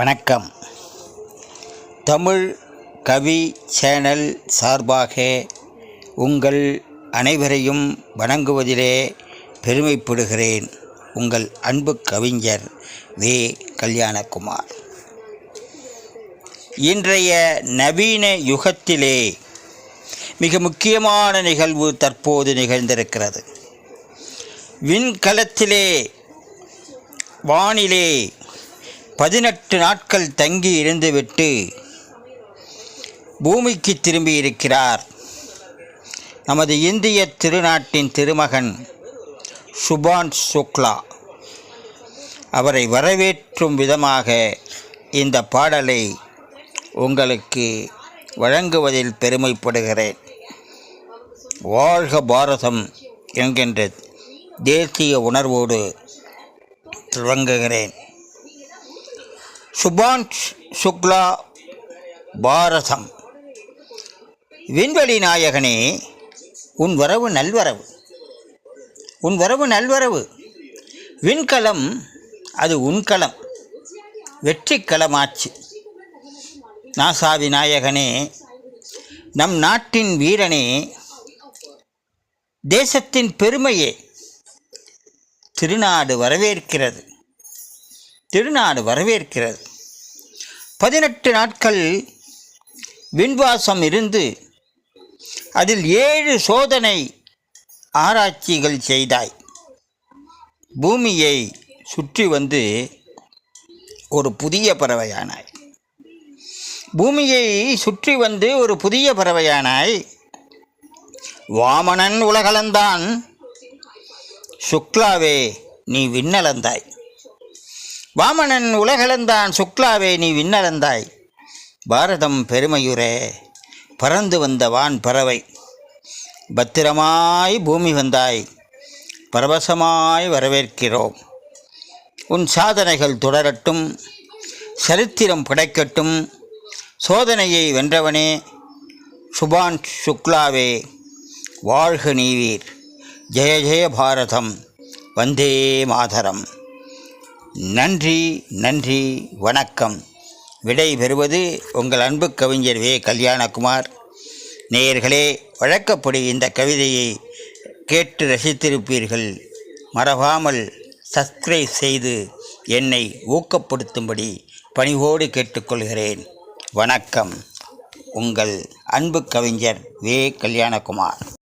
வணக்கம். தமிழ் கவி சேனல் சார்பாக உங்கள் அனைவரையும் வணங்குவதிலே பெருமைப்படுகிறேன். உங்கள் அன்பு கவிஞர் வே. கல்யாணகுமார். இன்றைய நவீன யுகத்திலே மிக முக்கியமான நிகழ்வு தற்போது நிகழ்ந்திருக்கிறது. விண்கலத்திலே வானிலே பதினெட்டு நாட்கள் தங்கி இருந்துவிட்டு பூமிக்கு திரும்பி இருக்கிறார் நமது இந்திய திருநாட்டின் திருமகன் சுபான் சுக்லா அவரை வரவேற்றும் விதமாக இந்த பாடலை உங்களுக்கு வழங்குவதில் பெருமைப்படுகிறேன். வாழ்க பாரதம் என்கின்ற தேசிய உணர்வோடு துவங்குகிறேன். சுபான்ஷ் சுக்லா பாரதம். விண்வெளி நாயகனே உன் வரவு நல்வரவு. உன் வரவு நல்வரவு. விண்கலம் அது உன்கலம் வெற்றி நாசாவி நாயகனே நம் நாட்டின் வீரனே தேசத்தின் பெருமையே. திருநாடு வரவேற்கிறது. திருநாடு வரவேற்கிறது. பதினெட்டு நாட்கள் விண்வாசம் இருந்து அதில் ஏழு சோதனை ஆராய்ச்சிகள் செய்தாய். பூமியை சுற்றி வந்து ஒரு புதிய பறவையானாய். பூமியை சுற்றி வந்து ஒரு புதிய பறவையானாய். வாமனன் உலகளந்தான். சுக்லாவே நீ விண்ணளந்தாய் வாமனன் உலகளந்தான் சுக்லாவே நீ விண்ணளந்தாய். பாரதம் பெருமையுரே பறந்து வந்த வான் பறவை. பத்திரமாய் பூமி வந்தாய் பரவசமாய் வரவேற்கிறோம். உன் சாதனைகள் தொடரட்டும் சரித்திரம் படைக்கட்டும் சோதனையை வென்றவனே சுபான் சுக்லாவே வாழ்க நீவீர். ஜெய ஜெய பாரதம் வந்தே மாதரம். நன்றி நன்றி வணக்கம். விடை பெறுவது உங்கள் அன்பு கவிஞர் வே. கல்யாணகுமார். நேயர்களே வழக்கப்படி இந்த கவிதையை கேட்டு ரசித்திருப்பீர்கள். மறவாமல் சப்ஸ்கிரைப் செய்து என்னை ஊக்கப்படுத்தும்படி பணிவோடு கேட்டுக்கொள்கிறேன். வணக்கம். உங்கள் அன்பு கவிஞர் வே. கல்யாணகுமார்.